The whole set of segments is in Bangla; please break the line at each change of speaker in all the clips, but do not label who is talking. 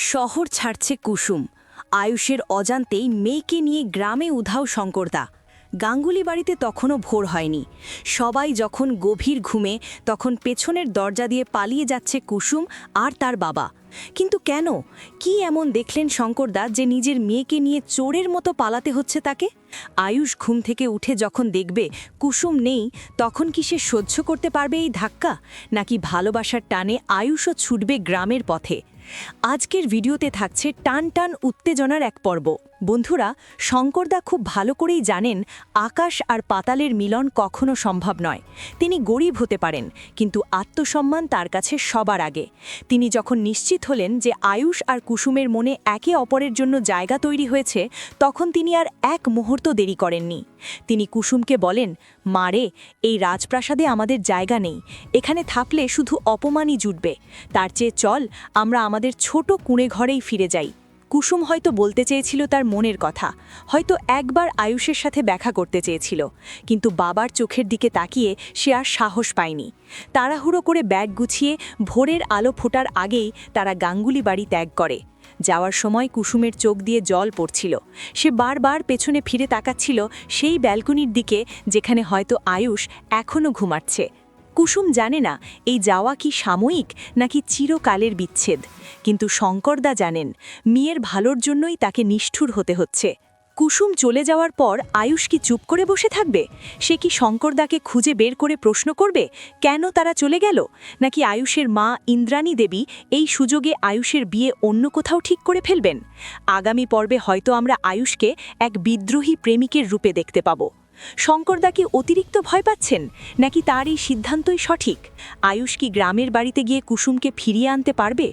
শহর ছাড়ছে কুসুম। আয়ুষের অজান্তেই মেয়েকে নিয়ে গ্রামে উধাও শঙ্করদা। গাঙ্গুলি বাড়িতে তখনও ভোর হয়নি। সবাই যখন গভীর ঘুমে, তখন পেছনের দরজা দিয়ে পালিয়ে যাচ্ছে কুসুম আর তার বাবা। কিন্তু কেন? কি এমন দেখলেন শঙ্করদা যে নিজের মেয়েকে নিয়ে চোরের মতো পালাতে হচ্ছে তাকে? আয়ুষ ঘুম থেকে উঠে যখন দেখবে কুসুম নেই, তখন কি সে সহ্য করতে পারবে এই ধাক্কা? নাকি ভালোবাসার টানে আয়ুষও ছুটবে গ্রামের পথে? আজকের ভিডিওতে থাকছে টান টান উত্তেজনার এক পর্ব। বন্ধুরা, শঙ্করদা খুব ভালো করেই জানেন আকাশ আর পাতালের মিলন কখনো সম্ভব নয়। তিনি গরিব হতে পারেন, কিন্তু আত্মসম্মান তার কাছে সবার আগে। তিনি যখন নিশ্চিত হলেন যে আয়ুষ আর কুসুমের মনে একে অপরের জন্য জায়গা তৈরি হয়েছে, তখন তিনি আর এক মুহূর্ত দেরি করেননি। তিনি কুসুমকে বলেন মারে এই রাজপ্রাসাদে আমাদের জায়গা নেই। এখানে থাকলে শুধু অপমানই জুটবে। তার চেয়ে চল, আমরা আমাদের ছোট কুঁড়ে ঘরেই ফিরে যাই। কুসুম হয়তো বলতে চেয়েছিল তার মনের কথা, হয়তো একবার আয়ুষের সাথে দেখা করতে চেয়েছিল, কিন্তু বাবার চোখের দিকে তাকিয়ে সে আর সাহস পায়নি। তাড়াহুড়ো করে ব্যাগ গুছিয়ে ভোরের আলো ফোটার আগেই তারা গাঙ্গুলি বাড়ি ত্যাগ করে। যাওয়ার সময় কুসুমের চোখ দিয়ে জল পড়ছিল। সে বারবার পেছনে ফিরে তাকাচ্ছিল সেই ব্যালকনির দিকে, যেখানে হয়তো আয়ুষ এখনও ঘুমাচ্ছে। কুসুম জানে না এই যাওয়া কি সাময়িক নাকি চিরকালের বিচ্ছেদ। কিন্তু শঙ্করদা জানেন, মেয়ের ভালোর জন্যই তাকে নিষ্ঠুর হতে হচ্ছে। কুসুম চলে যাওয়ার পর আয়ুষ কি চুপ করে বসে থাকবে? সে কি শঙ্করদাকে খুঁজে বের করে প্রশ্ন করবে, কেন তারা চলে গেল? নাকি আয়ুষের মা ইন্দ্রাণী দেবী এই সুযোগে আয়ুষের বিয়ে অন্য কোথাও ঠিক করে ফেলবেন? আগামী পর্বে হয়তো আমরা আয়ুষকে এক বিদ্রোহী প্রেমিকের রূপে দেখতে পাবো। শঙ্করদা কি অতিরিক্ত ভয় পাচ্ছেন? নাকি তার এই সিদ্ধান্তই সঠিক? আয়ুষ কি গ্রামের বাড়িতে গিয়ে কুসুমকে ফিরিয়ে আনতে পারবে?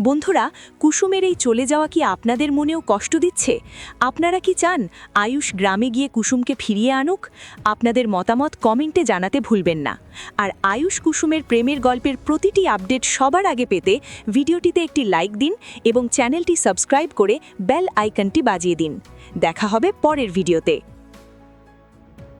বন্ধুরা, কুসুমের এই চলে যাওয়া কি আপনাদের মনেও কষ্ট দিচ্ছে? আপনারা কি চান আয়ুষ গ্রামে গিয়ে কুসুমকে ফিরিয়ে আনুক? আপনাদের মতামত কমেন্টে জানাতে ভুলবেন না। আর আয়ুষ কুসুমের প্রেমের গল্পের প্রতিটি আপডেট সবার আগে পেতে ভিডিওটিতে একটি লাইক দিন এবং চ্যানেলটি সাবস্ক্রাইব করে বেল আইকনটি বাজিয়ে দিন। দেখা হবে পরের ভিডিওতে।